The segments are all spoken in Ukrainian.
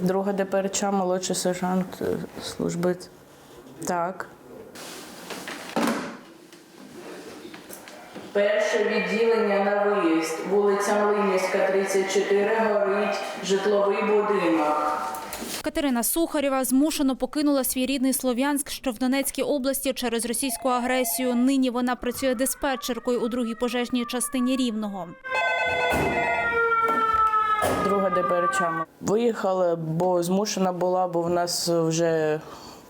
Друга ДПРЧ, молодший сержант е, служби. Так. Перше відділення на виїзд. Вулиця Млинівська, 34, горить житловий будинок. Катерина Сухарєва змушено покинула свій рідний Слов'янськ, що в Донецькій області через російську агресію. Нині вона працює диспетчеркою у другій пожежній частині Рівного. ДПРЧ. Виїхала, бо змушена була, бо в нас вже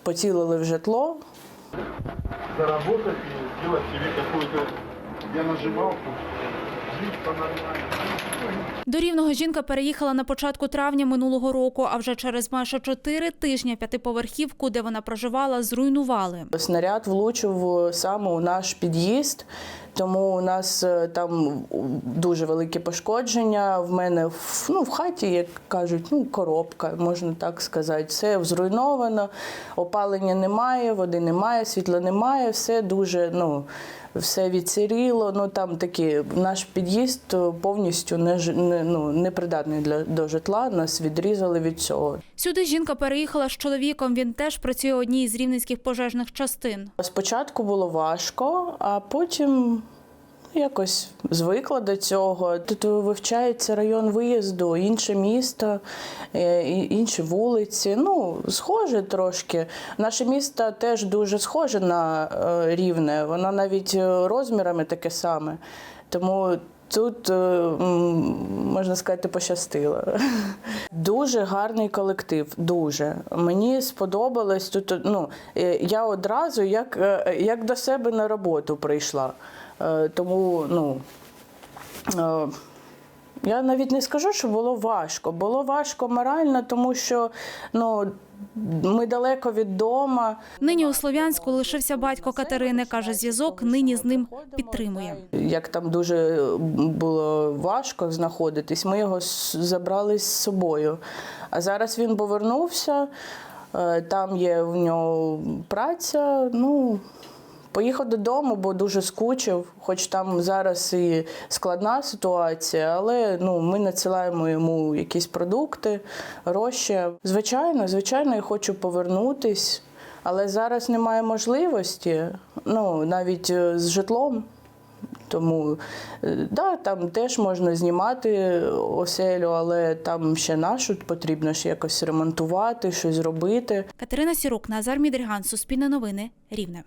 поцілили в житло. заработать и сделать себе какую-то... Я нажимал. До Рівного жінка переїхала на початку травня минулого року, а вже через майже чотири тижні п'ятиповерхівку, де вона проживала, зруйнували. Снаряд влучив саме у наш під'їзд, тому у нас е, там дуже великі пошкодження. В мене в, ну, в хаті, як кажуть, ну, коробка, можна так сказати. Все зруйновано, опалення немає, води немає, світла немає, все дуже, ну, все відсиріло. Ну, там такі, наш під'їзд повністю не, ж- не, ну, непридатний для, до житла, нас відрізали від цього. Сюди жінка переїхала з чоловіком. Він теж працює у одній з рівненських пожежних частин. Спочатку було важко, а потім якось звикла до цього. Тут вивчається район виїзду, інше місто, е, інші вулиці. Ну, схоже трошки. Наше місто теж дуже схоже на е, рівне, воно навіть е, розмірами таке саме. Тому. Тут, е, можна сказати, пощастило. Дуже гарний колектив, дуже. Мені сподобалось тут. Ну, е, я одразу як, е, як до себе на роботу прийшла. Тому, ну. Я навіть не скажу, що було важко. Було важко морально, тому що ну, ми далеко від дома. Нині у Слов'янську лишився батько Катерини. каже, зв'язок нині з ним підтримує. Як там дуже було важко знаходитись, ми його забрали з собою. А зараз він повернувся, е, там є в нього праця. Ну, поїхав додому, бо дуже скучив, хоч там зараз і складна ситуація, але ну, ми надсилаємо йому якісь продукти, гроші. Звичайно, звичайно, я хочу повернутись, але зараз немає можливості, ну, навіть е, з житлом. Тому е, да, там теж можна знімати оселю, але там ще нашу потрібно ж якось ремонтувати, щось робити. Катерина Сірук, Назар Мідріган, Суспільне новини, Рівне.